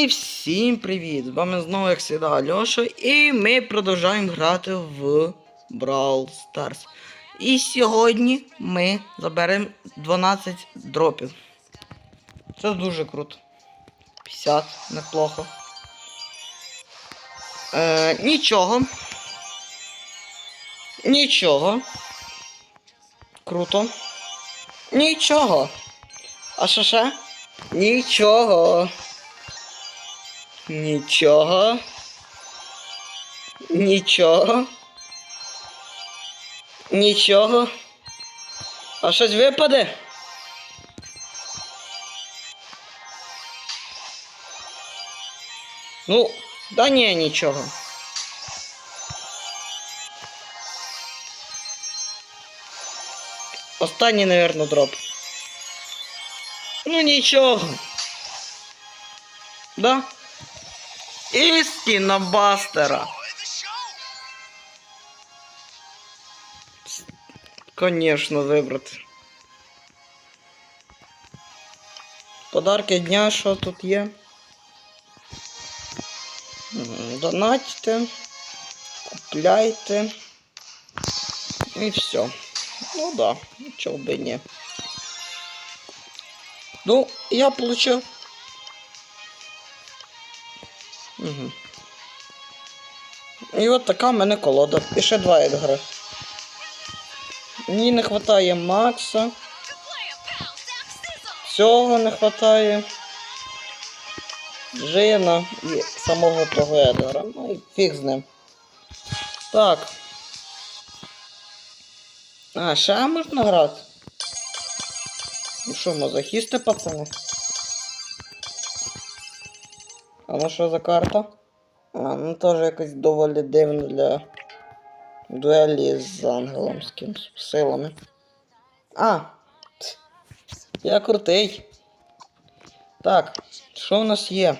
І всім привіт! З вами знову, як завжди, Альоша, і ми продовжуємо грати в Brawl Stars. І сьогодні ми заберемо 12 дропів. Це дуже круто. 50, неплохо. Е, нічого. Нічого. Круто. Нічого. А що ще? Нічого. Нічого. Нічого. Нічого. А щось випаде? Ну, да ні, нічого. Останній, наверное, дроп. Ну нічого. Да? Істина Бастера. Конечно, вибрати. Подарки дня, що тут є? Донатьте, купляйте. І все. Ну да, чого би ні. Ну, я получил. І от така в мене колода. І ще два ігри. Мені не вистачає Макса. Цього не вистачає. Джина і самого того Едгара. Ну і фіг з ним. Так. А, ще можна грати? Ну що, мазохісти, пацани? А ну що за карта? А, ну теж якось доволі дивно для дуелі з ангелом з кимсь силами. А! Я крутий. Так, що в нас є?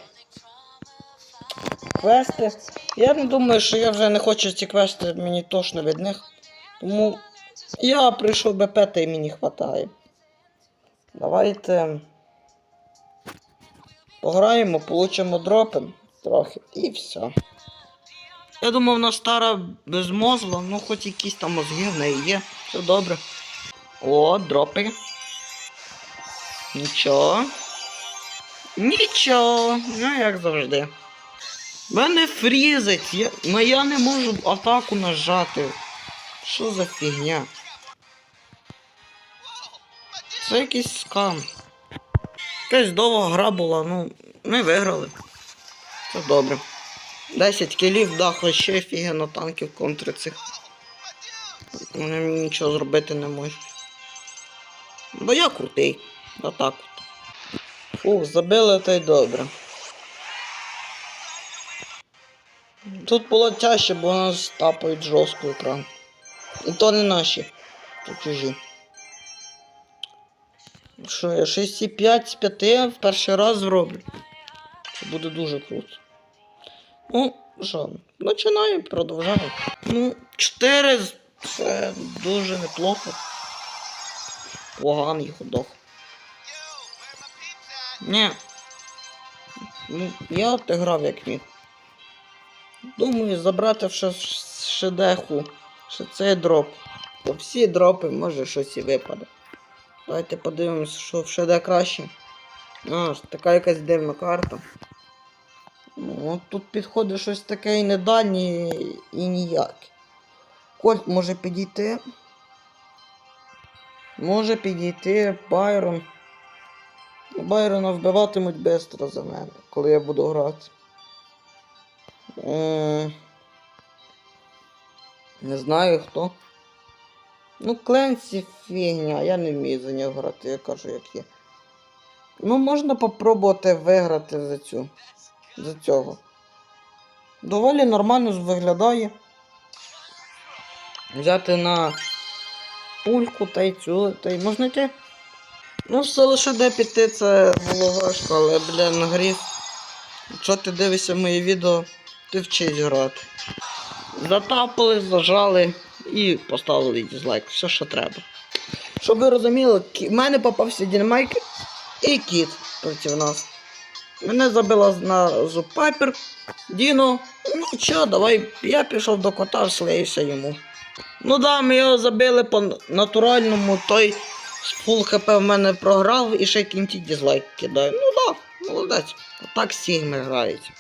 Квести. Я не думаю, що я вже не хочу ці квести, мені точно від них. Тому я прийшов БП та й мені хватає. Давайте пограємо, получимо дропи трохи і все. Я думав, вона стара безмозла, ну хоч якісь там мозги в неї є. Все добре. О, дропи. Нічого. Нічого. Ну як завжди. Мене фрізить, я... ну я не можу атаку нажати. Що за фігня? Це якийсь скам. Якась довга гра була, ну, ми виграли. Це добре. 10 кілів, да, хоч ще офігенно танків контри цих. Вони мені нічого зробити не можуть. Бо я крутий. Отак от. Фух, забили та й добре. Тут було тяжче, бо у нас тапають жорстко екран. І то не наші, то чужі. Що, я 6,5 з 5 в перший раз зроблю. Це буде дуже круто. Ну, що, починаю, продовжаю. Ну, 4 це дуже неплохо. Поганий ходок. Ні. Ну, я от грав як міг. Думаю, забрати ще, ще деху, ще цей дроп. Бо всі дропи, може щось і випаде. Давайте подивимось, що в ШД краще. А, така якась дивна карта. Ну, тут підходить щось таке і недальнє, і ніяке. Кольт може підійти. Може підійти Байрон. Байрона вбиватимуть швидко за мене, коли я буду грати. Не знаю хто. Ну, Кленсі фігня, я не вмію за нього грати, я кажу, як є. Ну, можна попробувати виграти за цю. За цього. Доволі нормально виглядає. Взяти на пульку та й цю, та й можна йти. Ну, все лише де піти, це було важко, але, бля, на грі. Якщо ти дивишся мої відео, ти вчись грати. Затапали, зажали і поставили дизлайк. Все, що треба. Щоб ви розуміли, в мене попався дінамайк і кіт проти нас. Мене забила на зуб Пайпер. Діно, ну чо, давай, я пішов до кота, слеюся йому. Ну да, ми його забили по натуральному, той з фул хп в мене програв і ще кінці дізлайк кидає. Ну да, молодець. Так Сігми грають.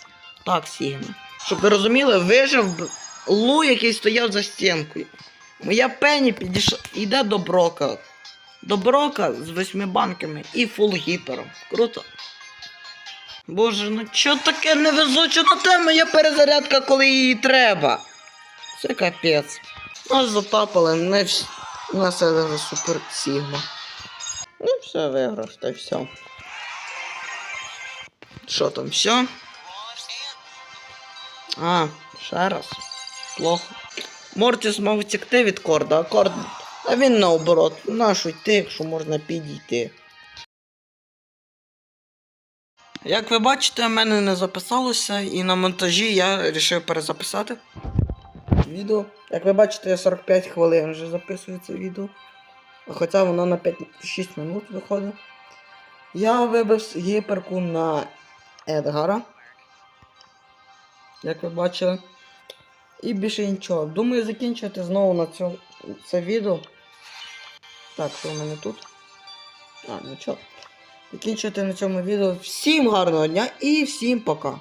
Так Сігми. Щоб ви розуміли, вижив Лу, який стояв за стінкою. Моя пені підійшла, йде до Брока. До Брока з восьми банками і фул гіпером. Круто. Боже, ну чо таке невезуче на те моя перезарядка, коли її треба. Це капець. Нас затапали, не вс... у нас це супер сігма. Ну, все, виграв, та все. Що там, все? А, ще раз. Плохо. Мортіс мав втекти від корда, а корд. А він наоборот. Нащо йти, якщо можна підійти. Як ви бачите, в мене не записалося, і на монтажі я вирішив перезаписати відео. Як ви бачите, я 45 хвилин вже записую це відео. Хоча воно на 5-6 минут виходить. Я вибив гіперку на Едгара. Як ви бачили. І більше нічого. Думаю закінчувати знову на цьому це відео. Так, що в мене тут? А, нічого. Закінчувати на цьому відео. Всім гарного дня і всім пока.